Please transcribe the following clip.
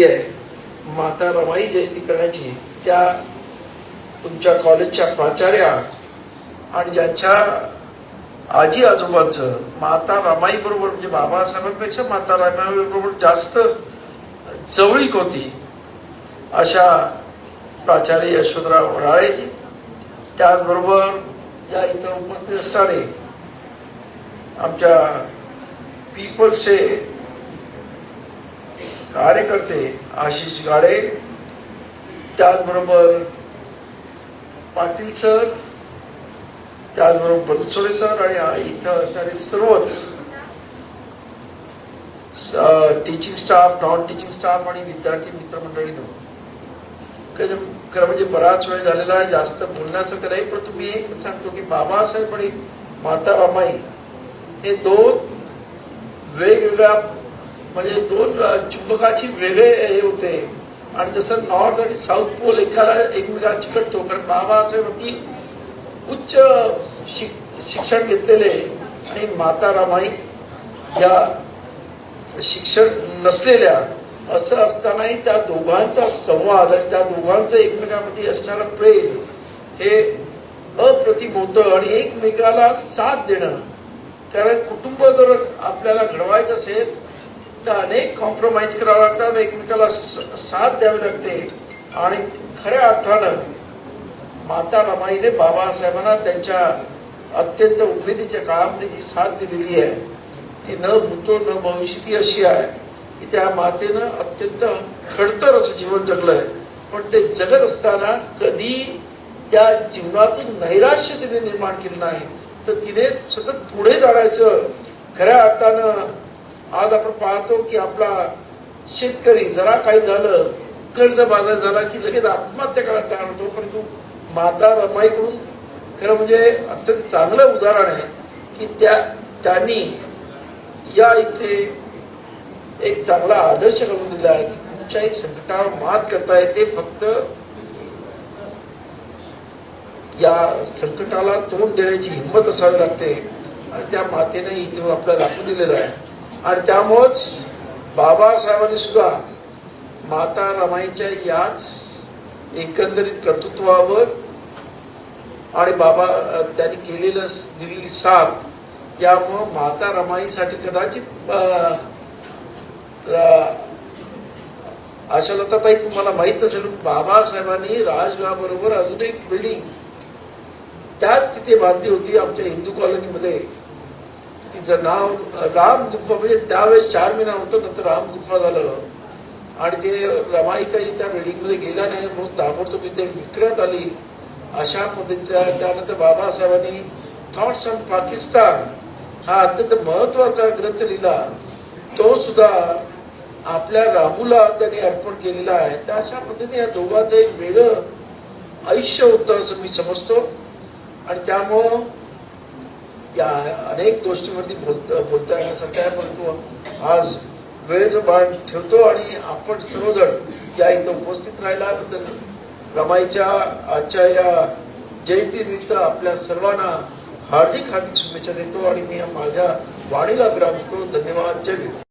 आहे माता रमाई जयंती करण्याची त्या तुमच्या कॉलेजच्या प्राचार्या आणि ज्यांच्या आजी आजोबांचं माता रमाई बरोबर म्हणजे बाबासाहेबांपेक्षा माता रमाई बरोबर जास्त जवळीक होती अशा प्राचार्य यशोधराव राळे. त्याचबरोबर या इथं उपस्थित असणारे आमच्या पीपल्सचे कार्यकर्ते आशिष गाडे त्याचबरोबर पाटील सर त्याचबरोबर बनसोडे सर आणि इथं असणारे सर्वच teaching staff non teaching staff आणि विद्यार्थी मित्रमंडळी म्हणजे- खरं म्हणजे बराच वेळ झालेला आहे जास्त बोलण्यासारखं नाही पण तुम्ही एक सांगतो की बाबासाहेब आणि माता रमाई हे दोन वेगवेगळ्या म्हणजे दोन चुंबकाची वेगळे हे होते. आणि जसं नॉर्थ आणि साऊथ पोल एखादा एकमेकाला चिकटतो कारण बाबासाहेबांनी उच्च शिक्षण घेतलेले आणि माता रामाई या शिक्षण नसलेल्या असं असतानाही त्या दोघांचा संवाद आणि त्या दोघांचं एकमेकांमध्ये असणारं प्रेम हे अप्रतिम होतं आणि एकमेकाला साथ देणं. कारण कुटुंब जर आपल्याला घडवायचं असेल अनेक कॉम्प्रोमाइज करावं लागतात एकमेकाला साथ द्यावी लागते. आणि खऱ्या अर्थानं माता रमाईने बाबासाहेबांना त्यांच्या अत्यंत उमेदीच्या काळामध्ये जी साथ दिलेली आहे ती न भूतो न भविष्यती अशी आहे की त्या मातेनं अत्यंत खडतर असं जीवन जगलंय. पण ते जगत असताना कधी त्या जीवनातून नैराश्य तिने निर्माण केलं नाही. तर तिने सतत पुढे जाण्याचं खऱ्या अर्थानं आज आपण पाहतो की आपला शेतकरी जरा काही झालं कर्ज बाजार झाला की लगेच आत्महत्या करायला तयार होतो परंतु माता रमाईकडून खरं म्हणजे अत्यंत चांगलं उदाहरण आहे की त्या त्यांनी या इथे एक चांगला आदर्श करून दिला आहे की कुठच्याही संकटावर मात करता येते फक्त या संकटाला तोंड देण्याची हिंमत असावी लागते आणि त्या मातेने इथे आपल्याला दाखवून दिलेलं आहे. आणि त्यामुळंच बाबासाहेबांनी सुद्धा माता रमाईच्या याच एकंदरीत कर्तृत्वावर आणि बाबा त्यांनी केलेलं दिलेली साथ यामुळं माता रमाईसाठी कदाचित आशालताताई तुम्हाला माहीत असेल बाबासाहेबांनी राजगृहाबरोबर अजून एक बिल्डिंग त्याच तिथे बांधली होती आमच्या हिंदू कॉलनीमध्ये. तिचं नाव राम गुफा म्हणजे त्यावेळेस चार महिना होतं नंतर राम गुफा झालं. आणि ते रमाईकाही त्या बिल्डिंगमध्ये गेला नाही म्हणून ताबडतोब ते विकण्यात आली. अशा पद्धतीचा त्यानंतर बाबासाहेबांनी थॉट्स ऑन पाकिस्तान हा अत्यंत महत्त्वाचा ग्रंथ लिहिला. तो सुद्धा आपल्या राहूला त्यांनी अर्पण केलेला आहे. तर अशा पद्धतीने या दोघांचं एक वेगळं आयुष्य होतं असं मी समजतो. आणि त्यामुळं या अनेक गोष्टीवरती बोलता बोलता येण्यासारखं आहे परंतु आज वेळेचं बाण ठेवतो आणि आपण सर्वजण या इथं उपस्थित राहिल्याबद्दल रमाईच्या आजच्या या जयंतीनिमित्त आपल्या सर्वांना हार्दिक हार्दिक शुभेच्छा देतो आणि मी माझ्या वाणीला विराम देतो. धन्यवाद. जय